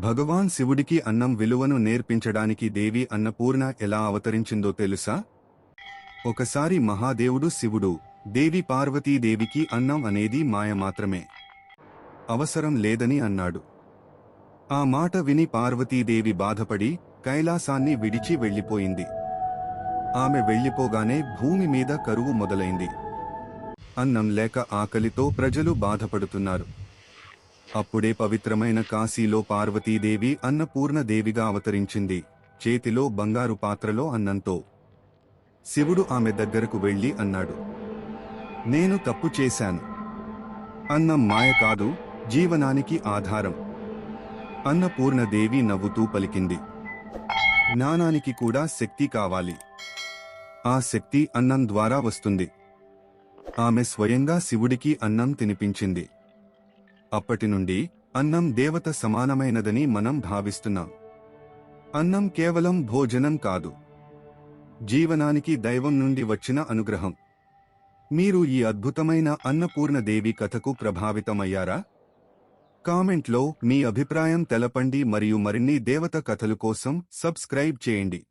భగవాన్ శివుడికి అన్నం విలువను నేర్పించడానికి దేవి అన్నపూర్ణ ఎలా అవతరించిందో తెలుసా? ఒకసారి మహాదేవుడు శివుడు దేవి పార్వతీదేవికి అన్నం అనేది మాయ మాత్రమే. అవసరం లేదని అన్నాడు. ఆ మాట విని పార్వతీదేవి బాధపడి కైలాసాన్ని విడిచి వెళ్ళిపోయింది. ఆమె వెళ్ళిపోగానే భూమి మీద కరువు మొదలైంది. అన్నం లేక ఆకలితో ప్రజలు బాధపడుతున్నారు. అప్పుడే పవిత్రమైన కాశీలో పార్వతీదేవి అన్నపూర్ణదేవిగా అవతరించింది. చేతిలో బంగారు పాత్రలో అన్నంతో. శివుడు ఆమె దగ్గరకు వెళ్ళి అన్నాడు. నేను తప్పు చేశాను. అన్నం మాయ కాదు జీవనానికి ఆధారం. అన్నపూర్ణదేవి నవ్వుతూ పలికింది. జ్ఞానానికి కూడా శక్తి కావాలి. ఆ శక్తి అన్నం ద్వారా వస్తుంది. ఆమె స్వయంగా శివుడికి అన్నం తినిపించింది. అప్పటి నుండి అన్నం దేవత సమానమైనదని మనం భావిస్తున్నాం. అన్నం కేవలం భోజనం కాదు. జీవనానికి దైవం నుండి వచ్చిన అనుగ్రహం. మీరు ఈ అద్భుతమైన అన్నపూర్ణదేవి కథకు ప్రభావితమయ్యారా? కామెంట్లో మీ అభిప్రాయం తెలపండి మరియు మరిన్ని దేవత కథలు కోసం సబ్స్క్రైబ్ చేయండి.